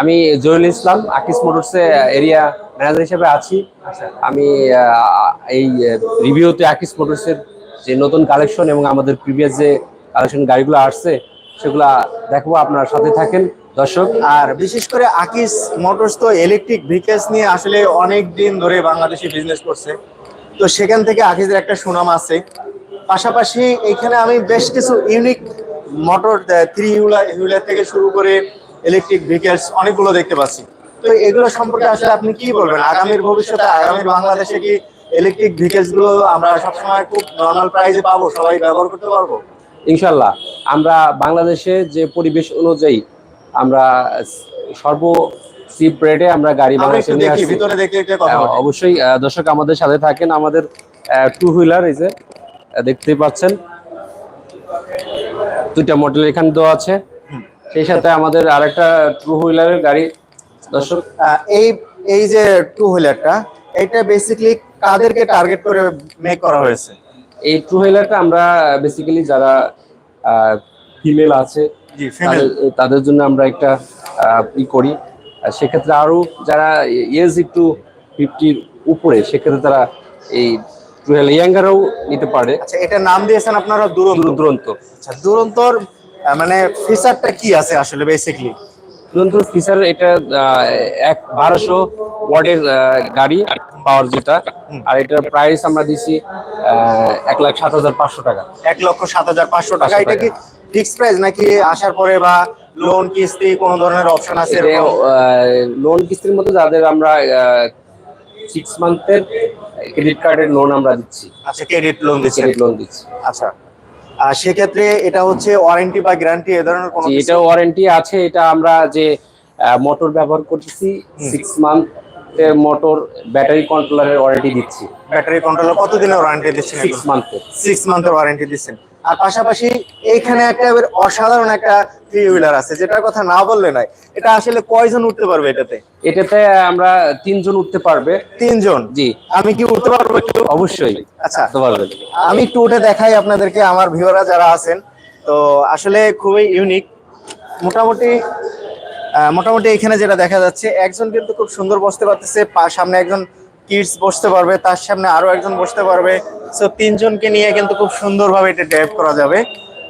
আমি জহিরুল ইসলাম আকিস মোটরসে area manager হিসেবে আছি। আমি এই রিভিউতে আকিস মোটরসের যে নতুন কালেকশন এবং আমাদের প্রিভিয়াস যে কালেকশন গাড়িগুলো আসছে সেগুলা দেখব আপনারা সাথে থাকেন। দর্শক আর বিশেষ করে আকিস মোটরস তো ইলেকট্রিক ভেহিকেলস নিয়ে আসলে অনেক দিন ধরে বাংলাদেশে বিজনেস করছে। তো সেখান থেকে আকিসের একটা সুনাম আছে। পাশাপাশি এখানে আমি বেশ কিছু unique motor three wheeler wheeler থেকে শুরু করে ইলেকট্রিক ভেহিকেলস অনেকগুলো দেখতে পাচ্ছি। তো এগুলো সম্পর্কে আসলে আপনি কি বলবেন? আগামীর ভবিষ্যতে আগামীর বাংলাদেশে কি ইলেকট্রিক ভেহিকেলসগুলো আমরা সবসময় খুব নর্মাল প্রাইসে পাবো সবাই ব্যবহার করতে পারব? ইনশাল্লাহ আমরা বাংলাদেশে যে পরিবেশ অনুযায়ী আমরা সর্ব চিপ রেটে আমরা গাড়ি বাংলাদেশে নিয়ে আসছি। কথা অবশ্যই দর্শক আমাদের সাথে থাকেন আমাদের টু হুইলার এই যে আহ, দেখতেই পাচ্ছেন। দুইটা মডেল এখানে দেওয়া আছে। সেই সাথে আমাদের আরেকটা টু হুইলারের গাড়ি। দর্শক এই এই যে টু হুইলারটা এটা বেসিক্যালি কাদেরকে টার্গেট করে মেক করা হয়েছে? এই টু হুইলারটা আমরা বেসিক্যালি যারা ফিমেল আছে জি ফিমেল তাদের- জন্য আমরা একটা ই করি। সেক্ষেত্রে আরও যারা এজ একটু ফিফটির উপরে সেক্ষেত্রে তারা এই ইয়াঙ্গারও নিতে পারে আচ্ছা এটার নাম দিয়েছেন আপনারা দুরন্ত। দুরন্ত আচ্ছা দুরন্তর আহ, মানে ফিচারটা কি আছে আসলে বেসিক্যালি দুরন্ত ফিচার এটা এক বারোশো ওয়ার্ডের গাড়ি পাওয়ার যেটা। আর এটার প্রাইস আমরা দিছি এক লাখ সাত হাজার পাঁচশো টাকা। এক লক্ষ সাত হাজার পাঁচশো টাকা। এটা কি ফিক্স প্রাইস নাকি আসার পরে বা লোন কিস্তি কোনো ধরনের অপশন আছে? লোন কিস্তির মধ্যে যাদের আমরা সিক্স মান্থের ক্রেডিট কার্ডের লোন আমরা দিচ্ছি। আচ্ছা ক্রেডিট লোন দিচ্ছি ক্রেডিট লোন দিচ্ছি। আচ্ছা। আর সেক্ষেত্রে এটা হচ্ছে ওয়ারেন্টি বা গ্যারান্টি এ ধরনের কোনো এটা ওয়ারেন্টি আছে এটা আমরা যে মোটর ব্যবহার করতেছি সিক্স মান্থ মোটর ব্যাটারি কন্ট্রোলারের ওয়ারেন্টি দিচ্ছি। ব্যাটারি কন্ট্রোলার কতদিনের ওয়ারেন্টি দিচ্ছেন সিক্স মান্থের সিক্স মান্থের ওয়ারেন্টি দিচ্ছেন। আর পাশাপাশি এইখানে একটা অসাধারণ একটা থ্রি হুইলার আছে যেটার কথা না বললে নাই এটা আসলে কয়জন উঠতে পারবে এটাতে? এটাতে আমরা তিনজন উঠতে পারবে। তিনজন? জি। আমি কি উঠতে পারব একটু? অবশ্যই। আচ্ছা। পারবেন আমি একটু উঠে দেখাই আপনাদেরকে আমার ভিউয়াররা যারা আছেন। তো আসলে খুবই ইউনিক মোটামুটি মোটামুটি এখানে যেটা দেখা যাচ্ছে একজন কিন্তু খুব সুন্দর বসতে পারতেছে সামনে একজন কিডস বসতে পারবে তার সামনে আরও একজন বসতে পারবে। সো তিনজনকে নিয়ে কিন্তু খুব সুন্দরভাবে এটা ড্রাইভ করা যাবে।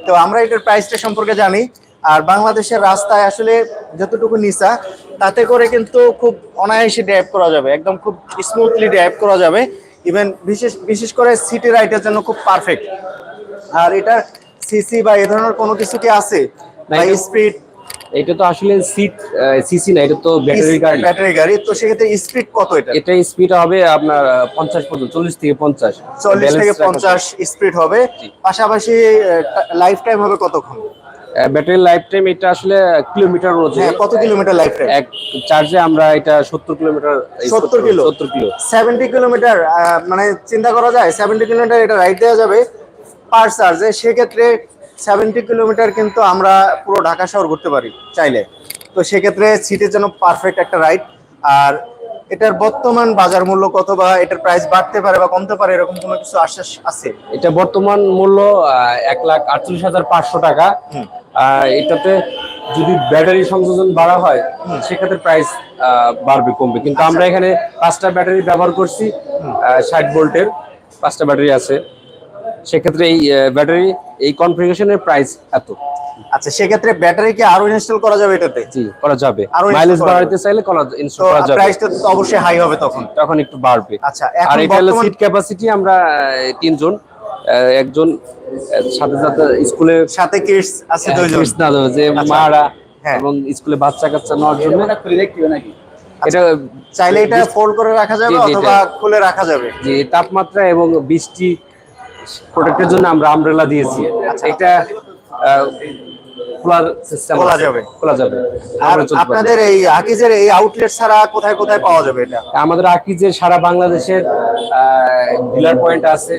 তো আমরা এটার প্রাইসটা সম্পর্কে জানি। আর বাংলাদেশের রাস্তায় আসলে যতটুকু নিচা তাতে করে কিন্তু খুব অনায়াসে ড্রাইভ করা যাবে একদম খুব স্মুথলি ড্রাইভ করা যাবে। ইভেন বিশেষ বিশেষ করে সিটি রাইডের জন্য খুব পারফেক্ট আর এটা সিসি বা এ ধরনের কোনো কিছু কি আছে? বা স্পিড এটা তো আসলে সিট সিসি না এটা তো ব্যাটারি গাড়ি। ব্যাটারি গাড়ি তো সেক্ষেত্রে স্পিড কত এটা? এটা স্পিড হবে আপনার পঞ্চাশ পর্যন্ত চল্লিশ থেকে পঞ্চাশ। চল্লিশ থেকে Balance রাখা- পঞ্চাশ স্পিড হবে। পাশাপাশি লাইফ টাইম হবে কতক্ষণ? ব্যাটারি লাইফ টাইম এটা আসলে কিলোমিটার অনুযায়ী হ্যাঁ কত কিলোমিটার লাইফ টাইম এক চার্জে আমরা এটা সত্তর কিলোমিটার 70 কিলো? সত্তর কিলো। সেভেন্টি কিলোমিটার মানে চিন্তা করা যায় সেভেন্টি কিলোমিটার এটা রাইড দেওয়া যাবে পার চার্জে সেক্ষেত্রে সেভেন্টি কিলোমিটার কিন্তু আমরা পুরো ঢাকা শহর ঘুরতে পারি চাইলে। তো সেক্ষেত্রে সিটির জন্য পারফেক্ট একটা রাইড আর এটার বর্তমান বাজার মূল্য কত বা এটার প্রাইস বাড়তে পারে বা কমতে পারে এরকম কোনো কিছু আশ্বাস আছে? এটা বর্তমান মূল্য এক লাখ আটচল্লিশ হাজার পাঁচশো টাকা। আর এটাতে যদি ব্যাটারি সংযোজন বাড়া হয় সেক্ষেত্রে প্রাইস বাড়বে কমবে। কিন্তু আমরা এখানে পাঁচটা ব্যাটারি ব্যবহার করছি ষাট ভোল্টের পাঁচটা ব্যাটারি আছে। সেক্ষেত্রে এই ব্যাটারি এই কনফিগারেশনের প্রাইস এত। আচ্ছা সেক্ষেত্রে ব্যাটারি কি আরও ইনস্টল করা যাবে এটাতে? জি করা যাবে। মাইলেজ বাড়াতে চাইলে করা ইনস্টল করা যাবে। প্রাইসটা তো অবশ্যই হাই হবে তখন। তখন একটু বাড়বে। আচ্ছা আর এখন এটা হলো বর্তমান সিট ক্যাপাসিটি আমরা তিনজন একজন সাথে সাথে স্কুলে সাথে কিডস আছে দুইজন। কিডস না যে আচ্ছা। মারা হ্যাঁ। এবং স্কুলে বাচ্চা কাচ্চা নেওয়ার জন্য। এটা চাইলে এটা ফোল্ড করে রাখা যাবে জি, জি, অথবা খুলে রাখা যাবে। যে তাপমাত্রা এবং বৃষ্টি প্রোটেক্টের জন্য আমরা আমব্রেলা দিয়েছি। এটা খোলার সিস্টেম খোলা যাবে। খোলা যাবে। আর। আপনাদের এই আকিজের এই আউটলেট ছাড়া কোথায় কোথায় পাওয়া যাবে এটা? আমাদের আকিজের সারা বাংলাদেশের ডিলার পয়েন্ট আছে।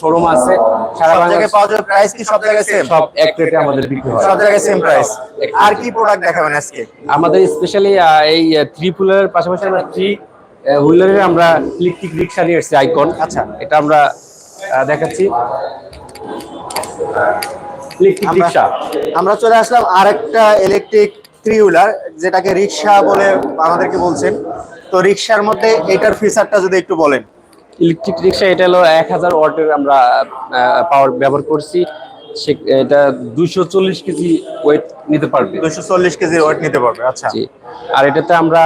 শোরুম আছে। সারা বাংলাদেশ পাওয়া যাবে প্রাইস কি সব জায়গায় সেম সব এক রেটে আমাদের বিক্রি হয়। সব জায়গায় সেম প্রাইস আর কি প্রোডাক্ট দেখাবেন আজকে? আমাদের স্পেশালি এই থ্রি হুইলারের পাশাপাশি আমরা থ্রি হুইলারের আমরা ইলেকট্রিক রিক্সা নিয়ে এসেছি আইকন আচ্ছা। এটা আমরা দেখাচ্ছি। আমরা চলে আসলাম আরেকটা ইলেকট্রিক থ্রি হুইলার যেটাকে রিক্সা বলে আমাদেরকে বলছেন। তো রিক্সার মধ্যে এটার ফিচারটা যদি একটু বলেন। ইলেকট্রিক রিক্সা এটা হলো এক হাজার ওয়াটের আমরা পাওয়ার ব্যবহার করছি। সে এটা দুইশো চল্লিশ কেজি ওয়েট নিতে পারবে। দুশো চল্লিশ কেজির ওয়েট নিতে পারবে আচ্ছা। আর এটাতে আমরা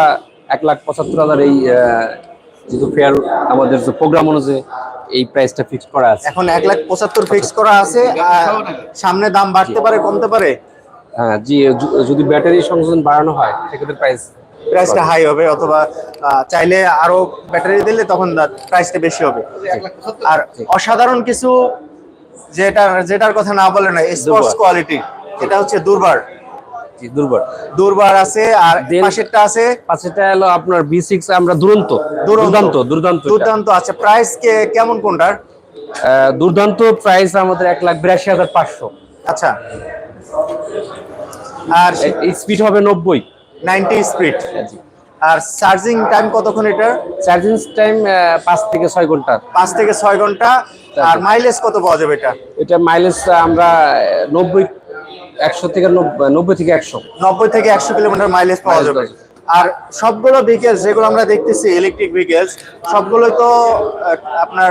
এক লাখ পঁচাত্তর হাজার এই আহ, যেহেতু ফেয়ার আমাদের যে প্রোগ্রাম অনুযায়ী এই প্রাইসটা ফিক্স করা আছে। এখন এক লাখ পঁচাত্তর ফিক্স করা আছে আর সামনে দাম বাড়তে পারে কমতে পারে? হ্যাঁ জি যদি ব্যাটারি সংযোজন বাড়ানো হয় সেক্ষেত্রে প্রাইস প্রাইসটা হাই হবে অথবা চাইলে আরও ব্যাটারি দিলে তখন প্রাইসটা বেশি হবে। আর অসাধারণ কিছু যেটা যেটার কথা না বলে না স্পোর্টস। কোয়ালিটি এটা হচ্ছে দুর্বার। জি দুর্বল দুর্বার আছে আর পাশেরটা আছে? পাশেটা হলো আপনার বি সিক্স আমরা দুরন্ত। দুর্দান্ত দুর্দান্ত দুর্দান্ত আছে। প্রাইস কেমন কোনটার? দুর্দান্ত প্রাইস আমাদের এক লাখ বিরাশি হাজার পাঁচশো। আচ্ছা। আর স্পিড হবে নব্বই। নাইনটি স্পিড আর চার্জিং টাইম কতক্ষণ এটার চার্জিং টাইম পাঁচ থেকে ছয় ঘণ্টা। পাঁচ থেকে ছয় ঘণ্টা। আর মাইলেজ কত পাওয়া যাবে এটা? এটা মাইলেজ আমরা নব্বই একশো থেকে নব্বই থেকে একশো। নব্বই থেকে একশো কিলোমিটার মাইলেজ পাওয়া যাবে। আর সবগুলো ভেহিকেলস যেগুলো আমরা দেখতেছি ইলেকট্রিক ভেহিকেলস সবগুলো তো আপনার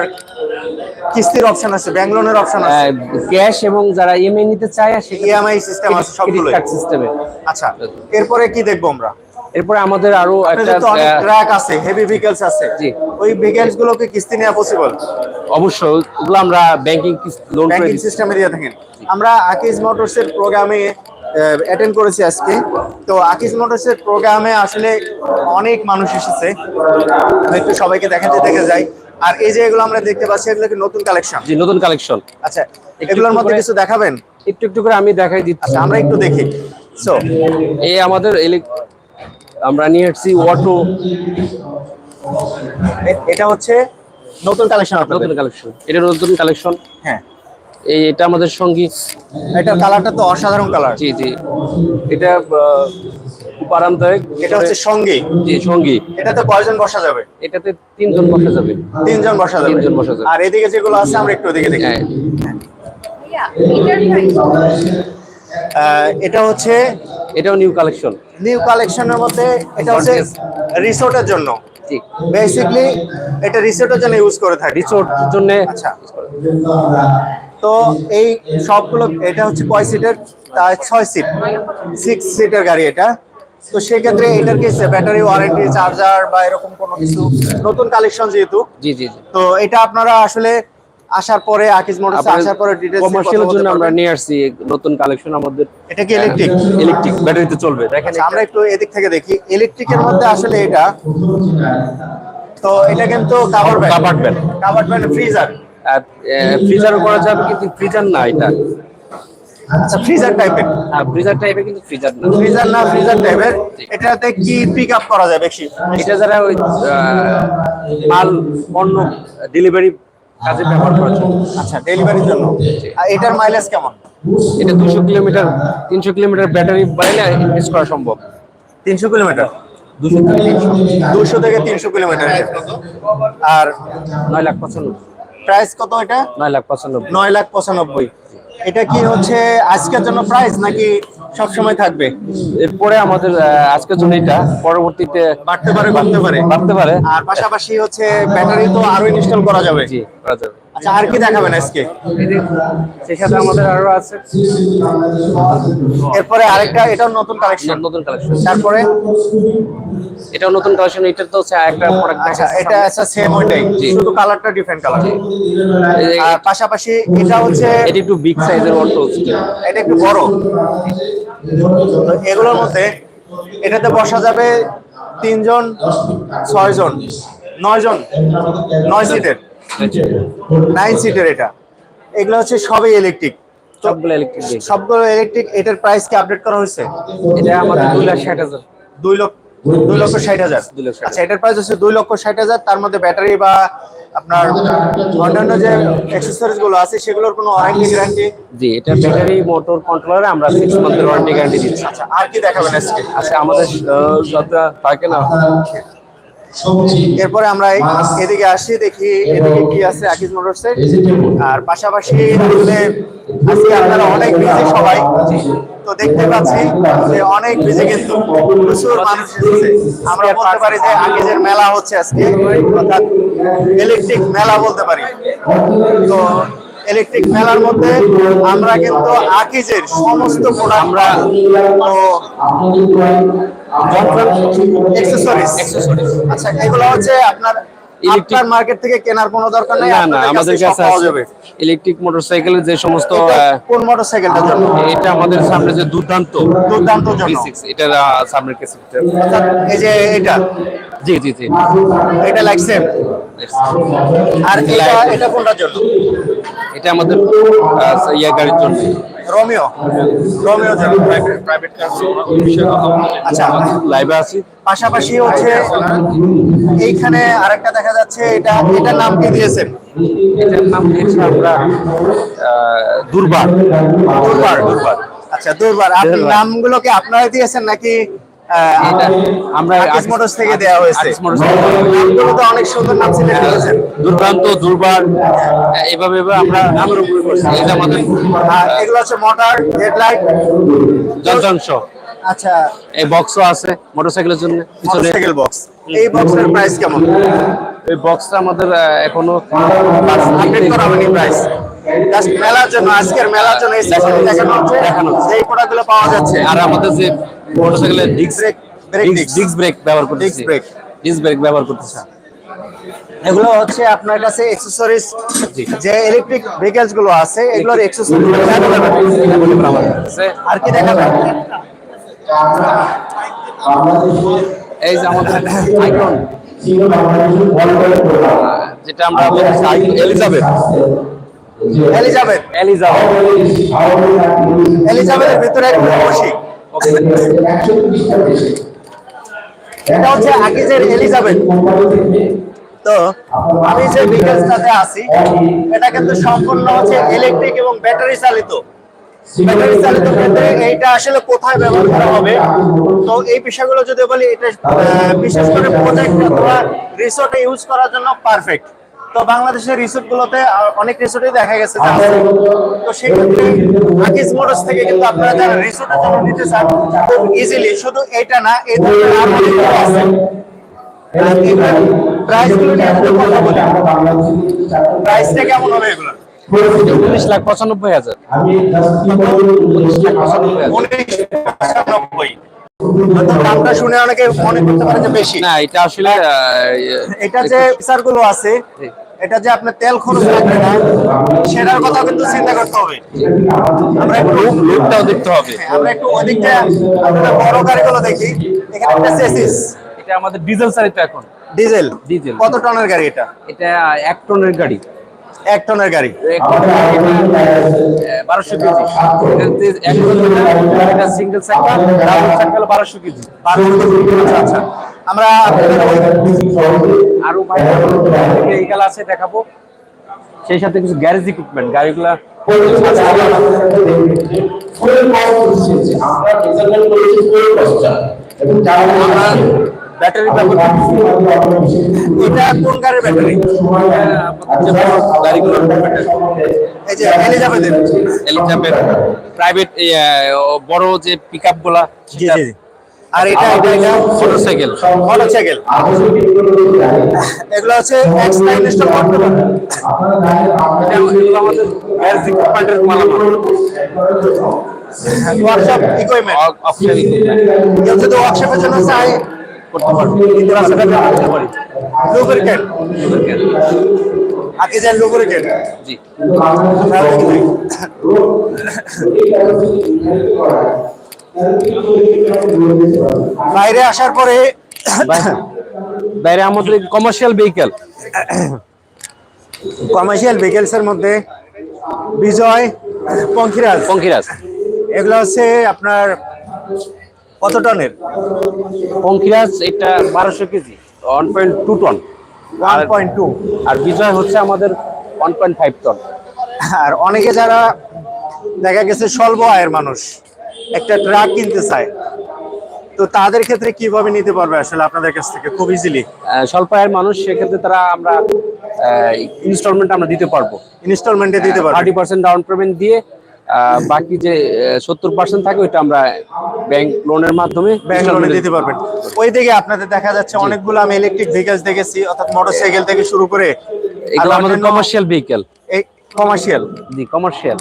কিস্তির অপশন আছে ব্যাংক লোনের অপশন আছে। ক্যাশ এবং যারা ইএমআই নিতে চায় ইএমআই সিস্টেম আছে সবগুলো সিস্টেমে আচ্ছা এরপরে কি দেখব আমরা? এরপরে আমাদের আরও একটা ট্রাক আছে হেভি ভেহিকেলস আছে। জি। ওই ভেহিকেলস গুলোকে কিস্তি নেওয়া পসিবল অবশ্যই ওগুলো আমরা ব্যাংকিং লোন ব্যাংকিং। সিস্টেমে দিয়ে থাকেন আমরা আকিজ মোটরস এর প্রোগ্রামে অ্যাটেন্ড করেছি আজকে। তো আকিজ মোটরস এর প্রোগ্রামে আসলে অনেক মানুষ এসেছে। একটু সবাইকে দেখাতে দেখে যাই। আর এই যে এগুলো আমরা দেখতে পাচ্ছি এগুলো কি নতুন কালেকশন জি নতুন কালেকশন আচ্ছা এগুলোর মধ্যে কিছু দেখাবেন? একটু একটু করে আমি দেখাই দিচ্ছি। আচ্ছা আমরা একটু দেখি। সো এই আমাদের আমরা নিয়ে এসেছি অটো এটা হচ্ছে নতুন কালেকশন নতুন কালেকশন এটা নতুন কালেকশন হ্যাঁ। এই এটা আমাদের সঙ্গী। এটা কালারটা তো অসাধারণ কালার জি জি। এটা খুব আরামদায়ক। এটা হচ্ছে সঙ্গী। জি সঙ্গী। এটাতে কয়জন বসা যাবে? এটাতে তিনজন বসা যাবে। তিনজন বসা যাবে। তিনজন বসা যাবে। আর এদিকে যেগুলো আছে আমরা একটু ওদিকে দেখি। হ্যাঁ। এটা হচ্ছে এটাও নিউ কালেকশন নিউ কালেকশনের মধ্যে এটা হচ্ছে রিসোর্টের জন্য। বেসিকলি এটা রিসোর্টের জন্য ইউজ করে থাকি। রিসোর্ট জন্য আচ্ছা। তো এই সবগুলো এটা হচ্ছে কয় সিটের তার ছয় সিট সিক্স সিটের গাড়ি এটা। তো সেক্ষেত্রে এটার কি ব্যাটারি ওয়ারেন্টি চার্জার বা এরকম কোনো কিছু? নতুন কালেকশন যেহেতু। জি জি। তো এটা আপনারা আসলে আসার পরে আকিজ মোটরস আসার পরে ডিটেইলস কমার্শিয়ালের জন্য আমরা নিয়ে আসছি নতুন কালেকশন আমাদের। এটা কি ইলেকট্রিক ইলেকট্রিক ব্যাটারিতে চলবে। দেখেন আচ্ছা, আমরা একটু এদিক থেকে দেখি। ইলেকট্রিকের মধ্যে আসলে এটা। তো এটা কিন্তু cover band Covered band। Cover band freezer ফ্রিজারও করা যাবে কিন্তু ফ্রিজার না এটা। আচ্ছা ফ্রিজার টাইপের হ্যাঁ ফ্রিজার টাইপের কিন্তু ফ্রিজার না। ফ্রিজার না ফ্রিজার টাইপের এটাতে কি পিক আপ করা যায় বেশি? এটা যারা ওই মাল পণ্য ডেলিভারি কাজে ব্যবহার করার জন্য। আচ্ছা ডেলিভারির জন্য। আর এটার মাইলেজ কেমন? এটা দুশো কিলোমিটার তিনশো কিলোমিটার ব্যাটারি বাইলে ইনভেস্ট করা সম্ভব। তিনশো কিলোমিটার? দুশো থেকে তিনশো। দুশো থেকে তিনশো কিলোমিটার। আর নয় লাখ পঁচানব্বই। প্রাইস কত এটা? নয় লাখ পঁচানব্বই। নয় লাখ পঁচানব্বই। এটা কি হচ্ছে আজকের জন্য প্রাইস নাকি সব সময় থাকবে? এরপরে আমাদের আজকের জন্য এটা পরবর্তীতে বাড়তে পারে বাড়তে পারে। বাড়তে পারে। আর পাশাপাশি হচ্ছে ব্যাটারি তো আরও ইনস্টল করা যাবে। জি করা যাবে। আচ্ছা আর কি দেখাবেন আজকে? সেই সাথে আমাদের আরও আছে। এরপরে আরেকটা এটাও নতুন কালেকশন নতুন কালেকশন তারপরে? এটাও নতুন কালেকশন এটা তো হচ্ছে একটা প্রোডাক্ট আচ্ছা এটা আচ্ছা সেম ওইটাই শুধু কালারটা ডিফারেন্ট কালার আর পাশাপাশি এটা হচ্ছে এটি একটু বিগ সাইজের অটো এটা একটু বড়। এগুলোর মধ্যে এটাতে বসা যাবে তিনজন ছয়জন নয় জন নয় সিটের নাইন সিটের এটা। এগুলো হচ্ছে সবই ইলেকট্রিক সবগুলো ইলেকট্রিক সবগুলো ইলেকট্রিক এটার প্রাইস কি আপডেট করা হয়েছে? এটা আমাদের দুই লাখ ষাট হাজার। দুই লক্ষ দুই লক্ষ ষাট হাজার। দুই লক্ষ ষাট আচ্ছা এটার প্রাইস হচ্ছে দুই লক্ষ ষাট হাজার। তার মধ্যে ব্যাটারি বা আপনার অন্যান্য যে অ্যাক্সেসরিজগুলো আছে সেগুলোর কোনো ওয়ারেন্টি গ্যারান্টি জি এটা ব্যাটারি মোটর কন্ট্রোলারে আমরা সিক্স মান্থের ওয়ারেন্টি গ্যারান্টি দিচ্ছি। আচ্ছা আর কি দেখাবেন আজকে? আচ্ছা আমাদের আহ, যাতে থাকে না এরপরে আমরা এদিকে আসি দেখি এদিকে কি আছে আকিজ মোটরসে ভেজিটেবল আর পাশাপাশি আসলে আজকে আপনারা অনেক বিজি সবাই। তো দেখতে পাচ্ছি যে অনেক বিজি কিন্তু প্রচুর মানুষ এসেছে। আমরা বলতে পারি যে আকিজের মেলা হচ্ছে আজকে। অর্থাৎ ইলেকট্রিক মেলা বলতে পারি। তো ইলেকট্রিক মেলার মধ্যে আমরা কিন্তু আকিজের সমস্ত প্রোডাক্ট আমরা আচ্ছা এগুলো হচ্ছে আপনার Electric- মার্কেট থেকে কেনার কোনো দরকার নেই? না না আমাদের কাছে ইলেকট্রিক মোটরসাইকেলের যে সমস্ত এটা কোন জন্য এটা আমাদের সামনে যে দুর্দান্ত দুর্দান্ত জন্য। V6 এটার আহ, সামনের কেসে এই যে এটা। জি জি জি। এটা লাগছে আর এটা এটা কোনটার জন্য? এটা আমাদের ইয়া গাড়ির জন্য। রোমিও। রোমিও প্রাইভেট কার আচ্ছা লাইভে আছি। পাশাপাশি হচ্ছে এইখানে আরেকটা দেখা যাচ্ছে এটা এটার নাম কি দিয়েছেন? এটার নাম দিয়েছি আমরা দুর্বার। দুর্বার দুর্বার। আচ্ছা দুর্বার। আপনি নামগুলোকে আপনারা দিয়েছেন নাকি আমরা মোটরস থেকে দেওয়া হয়েছে। নামগুলো তো অনেক সুন্দর নাম সিলেক্ট করেছেন। দুর্দান্ত দুর্বার এভাবে এভাবে আমরা নামের উপরে করছি এটা আমাদের এগুলো হচ্ছে মোটর হেডলাইট। যন্ত্রাংশ আচ্ছা। এই বক্সও আছে মোটরসাইকেলের জন্য মোটরসাইকেল বক্স এই বক্সের প্রাইস কেমন? এই বক্সটা আমাদের এখনও আপডেট করা হয়নি প্রাইস জাস্ট মেলার জন্য আজকের মেলার জন্য এই সেশনে দেখানো হচ্ছে। দেখানো হচ্ছে। এই প্রোডাক্টগুলো পাওয়া যাচ্ছে। আর আমাদের যে মোটরসাইকেলের disc brake brake disc disc brake ব্যবহার করতেছি। Brake। ডিস্ক ব্রেক ব্যবহার করতেছি। এগুলো হচ্ছে আপনার কাছে অ্যাকসেসরিজ যে ইলেকট্রিক ভেহিকলসগুলো আছে এগুলোর অ্যাকসেসরিজ আর কি দেখাবেন? এই যে আমাদের আইকন যেটা আমরা এলিজাবেথ এলিজাবেথ এলিজাবেথ এলিজাবেথের ভিতরে একটা বসি এটা হচ্ছে আকিজের এলিজাবেথ। তো আমি যে ভেহিকলসটাতে আছি, এটা কিন্তু সম্পূর্ণ হচ্ছে ইলেকট্রিক এবং ব্যাটারি চালিত। ব্যাটারি চালিত ক্ষেত্রে এইটা আসলে কোথায় ব্যবহার করা হবে? তো এই বিষয়গুলো যদি বলি, এটা বিশেষ করে প্রজেক্ট অথবা রিসোর্টে ইউজ করার জন্য পারফেক্ট তো বাংলাদেশের রিসোর্ট গুলোতে অনেক রিসোর্টে দেখা গেছে যে আছে। তো সেই ক্ষেত্রে আকিজ মোটরস থেকে কিন্তু আপনারা যারা রিসোর্টের জন্য নিতে চান খুব ইজিলি শুধু এটা না এই ধরনের আরও অনেকগুলো আছে প্রাইসগুলো নিয়ে যদি কথা বলি। প্রাইসটা কেমন হবে এগুলো? উনিশ লাখ পঁচানব্বই হাজার। উনিশ পঁচানব্বই হয়তো দামটা শুনে অনেকে মনে করতে পারে যে বেশি। না এটা আসলে এটা যে গুলো আছে এটা যে আপনার তেল খরচ লাগবে না সেটার কথা কিন্তু চিন্তা করতে হবে। আমরা একটু লুকটাও দেখতে হবে। হ্যাঁ, আমরা একটু ওদিকটা আপনার বড় গাড়িগুলো দেখি। এখানে একটা এটা আমাদের ডিজেল চালিত এখন। Diesel diesel. কত টনের গাড়ি এটা? এটা এক টনের গাড়ি। এক টনের গাড়ি। বারোশো কেজি। বারোশো আচ্ছা আমরা আরও আছে দেখাবো। সেই সাথে কিছু গ্যারেজ ইকুইপমেন্ট গাড়িগুলা আমরা ব্যাটারি ব্যবহার এটা কোন গাড়ির ব্যাটারি গাড়িগুলো এই যে এলিজাবেথের এলিজাবেথ প্রাইভেট বড় যে পিক আপগুলা জি জি। জি। আর এটা এটা মোটরসাইকেল মোটরসাইকেল এগুলো হচ্ছে এক্স নাইন ইনস্টল করতে পারবে আমাদের ইকুইপমেন্টের মালামাল। ওয়ার্কশপ ইকুইপমেন্ট অপশন কেউ যদি ওয়ার্কশপের জন্য চায় করতে রাস্তাটা করতে পারি লুব্রিকেন্ট আকিজের লুব্রিকেন্ট জি। বাইরে আসার পরে বাইরে আমাদের কমার্শিয়াল ভেহিকেল কমার্শিয়াল ভেহিকেলস এর মধ্যে বিজয় পঙ্খিরাজ পঙ্খিরাজ এগুলো হচ্ছে আপনার কত টনের? পঙ্কিরাজ এটা বারোশো KG one point two ton one point two আর বিজয় হচ্ছে আমাদের ওয়ান পয়েন্ট ফাইভ টন আর অনেকে যারা দেখা গেছে স্বল্প আয়ের মানুষ একটা ট্রাক কিনতে চায় তো তাদের ক্ষেত্রে কীভাবে নিতে পারবে আসলে আপনাদের কাছ থেকে? খুব ইজিলি স্বল্প আয়ের মানুষ সেক্ষেত্রে তারা আমরা ইনস্টলমেন্ট আমরা দিতে পারব। ইনস্টলমেন্টে দিতে পারব। থার্টি পার্সেন্ট ডাউন পেমেন্ট দিয়ে বাকি যে সত্তর পার্সেন্ট থাকে ওইটা আমরা ব্যাংক লোনের মাধ্যমে ব্যাংক লোনে দিতে পারবেন। ওই দিকে আপনাদের দেখা যাচ্ছে অনেকগুলো আমি ইলেকট্রিক ভেহিকলস দেখেছি অর্থাৎ মোটরসাইকেল থেকে শুরু করে এগুলো আমাদের কমার্শিয়াল ভেহিকেল এই কমার্শিয়াল জি কমার্শিয়াল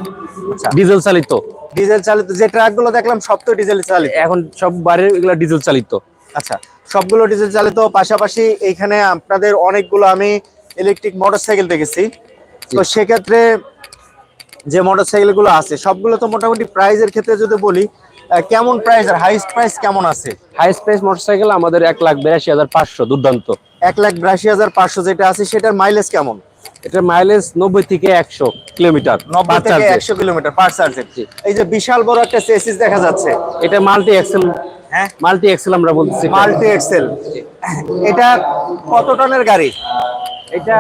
আচ্ছা। ডিজেল চালিত। ডিজেল চালিত যে ট্রাকগুলো দেখলাম সব তো ডিজেল চালিত। এখন সব এগুলো ডিজেল চালিত। আচ্ছা সবগুলো ডিজেল চালিত পাশাপাশি এইখানে আপনাদের অনেকগুলো আমি ইলেকট্রিক মোটরসাইকেল দেখেছি। তো সেক্ষেত্রে যে মোটরসাইকেলগুলো আছে সবগুলো তো মোটামুটি প্রাইজের ক্ষেত্রে যদি বলি কেমন প্রাইস আর হাইস্ট প্রাইস কেমন আছে? হাইস্ট প্রাইস মোটরসাইকেল আমাদের এক লাখ বিরাশি হাজার পাঁচশো দুর্দান্ত। এক লাখ বিরাশি হাজার পাঁচশো যেটা আছে সেটার মাইলেজ কেমন? এটার মাইলেজ নব্বই থেকে একশো কিলোমিটার নব্বই থেকে একশো কিলোমিটার পার চার্জে জি। এই যে বিশাল বড় একটা চেসিস দেখা যাচ্ছে। এটা মাল্টি এক্সেল হ্যাঁ? মাল্টি এক্সেল আমরা বলতেছি। এটা। মাল্টি এক্সেল এটা কত টনের গাড়ি? এটা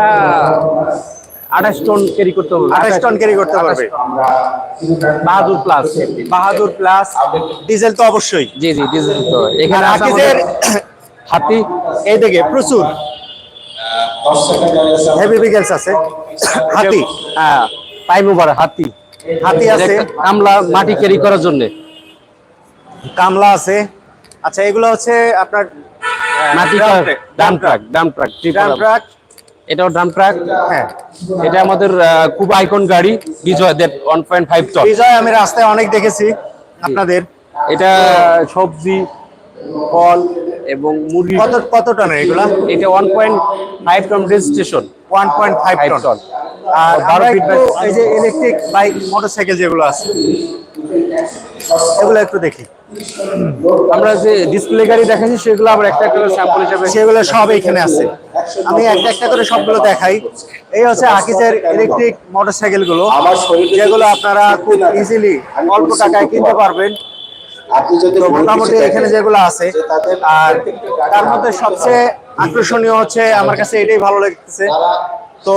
আঠাশ টন ক্যারি করতে হবে আঠাশ টন ক্যারি করতে পারবে। Bahadur plus Bahadur plus diesel তো অবশ্যই। জি জি ডিজেল তো। এখানে আকিজের হাতি এই দিকে প্রচুর। হেভি ভেহিকলস আছে। হাতি। হ্যাঁ পাইম ওভার হাতি। হাতি আছে। কামলা মাটি ক্যারি করার জন্য। কামলা আছে। আচ্ছা এগুলো হচ্ছে আপনার মাটি dump truck dump truck drum truck এটাও ডাম ট্রাক হ্যাঁ। এটা আমাদের খুব আইকন গাড়ি Bijoy Dev one point five ton Bijoy আমি রাস্তায় অনেক দেখেছি আপনাদের। এটা সবজি ফল এবং মুরগি। কত কত টনের এগুলা? এটা one point five ton registration one point five ton ton আর বারো by- এই যে ইলেকট্রিক বাইক মোটরসাইকেল যেগুলো আছে এগুলো একটু দেখি। আমরা যে ডিসপ্লে গাড়ি দেখাচ্ছি সেগুলো আবার একটা একটা স্যাম্পল হিসেবে সেগুলো সব এখানে আছে। আমি একটা একটা করে সবগুলো দেখাই। এই হচ্ছে আকিজের ইলেকট্রিক মোটরসাইকেলগুলো যেগুলো আপনারা খুব ইজিলি অল্প টাকায় কিনতে পারবেন। মোটামুটি এখানে যেগুলো আছে আর তার মধ্যে সবচেয়ে আকর্ষণীয় হচ্ছে আমার কাছে এটাই ভালো লাগতেছে। তো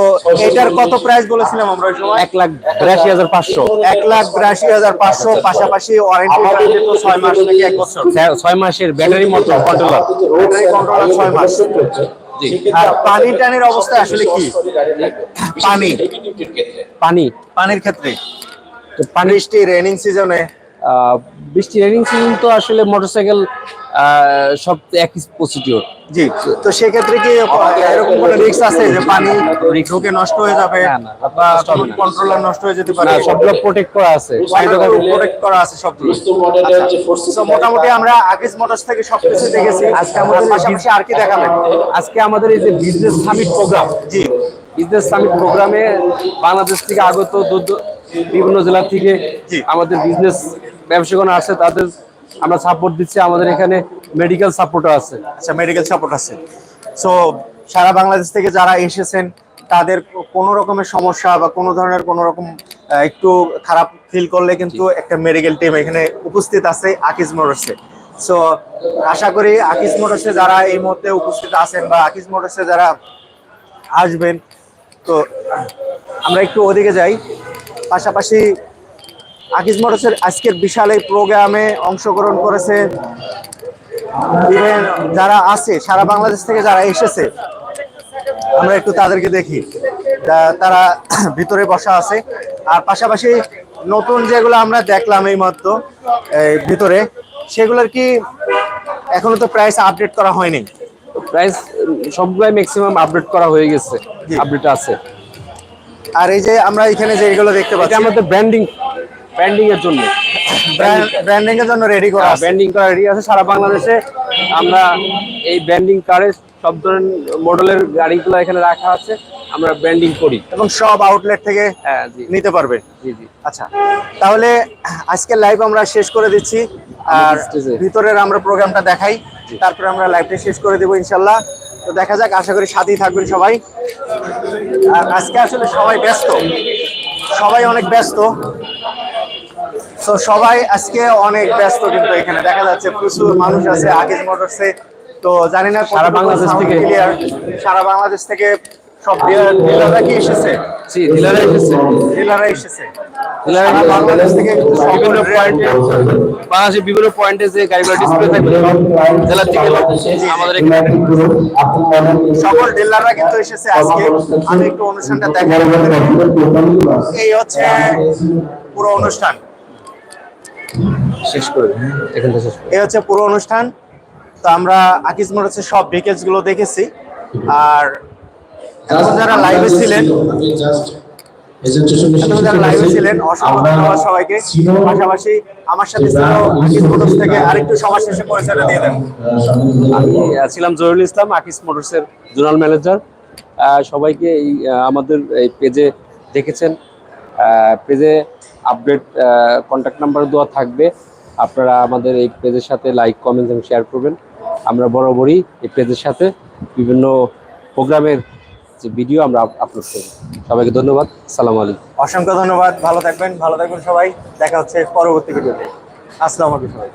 এটার কত প্রাইস বলেছিলাম আমরা এক লাখ বিরাশি হাজার পাঁচশো। এক লাখ বিরাশি হাজার পাঁচশো পাশাপাশি ওয়ারেন্টি তো ছয় মাস থেকে এক বছর। ছয় মাসের battery motor controller battery controller ছয় মাস। আর পানি টানির অবস্থা আসলে কি? পানি। পানি। পানির ক্ষেত্রে? বৃষ্টি রেনিং সিজনে বৃষ্টি রেনিং সিজন তো আসলে মোটরসাইকেল সব একই প্রসিডিওর জি তো সেক্ষেত্রে কি এরকম কোনো রিস্ক আছে যে পানি ঢুকে নষ্ট হয়ে যাবে না, না, বা। কন্ট্রোলার নষ্ট হয়ে যেতে পারে? সবগুলো প্রোটেক্ট করা আছে। প্রোটেক্ট করা আছে সবগুলো। তো মোটামুটি আমরা আগেজ মোটরস থেকে সবকিছু দেখেছি। আজকে আমাদের পাশাপাশি আর কি দেখাবেন? আজকে আমাদের এই যে বিজনেস সামিট প্রোগ্রাম জি। বিজনেস সামিট প্রোগ্রামে বাংলাদেশ থেকে আগত বিভিন্ন জেলা থেকে জি। আমাদের বিজনেস ব্যবসায়ীগণ আছে তাদের আমরা সাপোর্ট দিচ্ছি আমাদের এখানে মেডিকেল সাপোর্টও আছে। আচ্ছা মেডিকেল সাপোর্ট আছে। সো সারা বাংলাদেশ থেকে যারা এসেছেন তাদের কোনো রকমের সমস্যা বা কোনো ধরনের কোনো রকম একটু খারাপ ফিল করলে কিন্তু একটা মেডিকেল টিম এখানে উপস্থিত আছে আকিজ মোটরসে সো আশা করি আকিজ মোটরসে যারা এই মুহূর্তে উপস্থিত আছেন বা আকিজ মোটরসে যারা আসবেন। তো আমরা একটু ওদিকে যাই। পাশাপাশি আকিজ মোটরসের আজকের বিশাল এই প্রোগ্রামে অংশগ্রহণ করেছে। যারা আছে সারা বাংলাদেশ থেকে যারা এসেছে আমরা একটু তাদেরকে দেখি। তারা ভিতরে বসা আছে। আর পাশাপাশি নতুন যেগুলো আমরা দেখলাম এই মাত্র এই ভিতরে সেগুলোর কি এখনও তো প্রাইস আপডেট করা হয়নি? প্রাইস সবগুলাই ম্যাক্সিমাম আপডেট করা হয়ে গেছে। আপডেট আছে। আর এই যে আমরা এখানে যেগুলো দেখতে পাচ্ছি আমাদের ব্র্যান্ডিং ব্র্যান্ডিং এর জন্য। ব্র্যান্ডিং এর জন্য রেডি করা ব্র্যান্ডিং করা রেডি আছে। সারা বাংলাদেশে আমরা এই ব্র্যান্ডিং কারে সব ধরনের মডেলের গাড়িগুলো এখানে রাখা আছে। আমরা ব্র্যান্ডিং করি। এবং সব আউটলেট থেকে হ্যাঁ জি। নিতে পারবে। জি জি। আচ্ছা তাহলে আজকের লাইভ আমরা শেষ করে দিচ্ছি। আর ভিতরের আমরা প্রোগ্রামটা দেখাই। তারপরে আমরা লাইভটা শেষ করে দেবো ইনশাল্লাহ। তো দেখা যাক আশা করি সাথেই থাকবেন সবাই। আর আজকে আসলে সবাই ব্যস্ত। সবাই অনেক ব্যস্ত। তো সবাই আজকে অনেক ব্যস্ত কিন্তু এখানে। দেখা যাচ্ছে প্রচুর মানুষ আছে আগেজ মোটরসে তো জানি না সারা বাংলাদেশ থেকে। সারা বাংলাদেশ থেকে সব ডিলাররা কি এসেছে? জি ডিলারে এসেছে। ডিলাররা এসেছে। বাংলাদেশ থেকে বিভিন্ন পয়েন্টে বাংলাদেশের বিভিন্ন পয়েন্টে যে গাড়িগুলো ডিসপ্লে থাকবে জেলা থেকে আমাদের এখানে সকল ডিলাররা কিন্তু এসেছে আজকে। আমি একটু অনুষ্ঠানটা দেখাই। এই হচ্ছে পুরো অনুষ্ঠান। শেষ করে এখান শেষ করে হচ্ছে পুরো অনুষ্ঠান। তো আমরা আকিজ মোটরসের সব ভেহিকেলসগুলো দেখেছি। আর এখন যারা লাইভে ছিলেন এখন যারা লাইভে ছিলেন অসংখ্য ধন্যবাদ সবাইকে। পাশাপাশি আমার সাথে থেকে আরেকটু সবার শেষে পরিচয়টা দিয়ে দেন। আমি ছিলাম জহিরুল ইসলাম আকিস মোটরসের জোনাল ম্যানেজার। সবাইকে এই আমাদের এই পেজে দেখেছেন। পেজে আপডেট কন্ট্যাক্ট নাম্বার দেওয়া থাকবে। আপনারা আমাদের এই পেজের সাথে লাইক কমেন্ট এবং শেয়ার করবেন। আমরা বরাবরই এই পেজের সাথে বিভিন্ন প্রোগ্রামের যে ভিডিও আমরা আপলোড করি। সবাইকে ধন্যবাদ। সালাম আলাইকুম। অসংখ্য ধন্যবাদ। ভালো থাকবেন ভালো থাকবেন সবাই। দেখা হচ্ছে পরবর্তী ভিডিওতে আসসালামু আলাইকুম সবাই।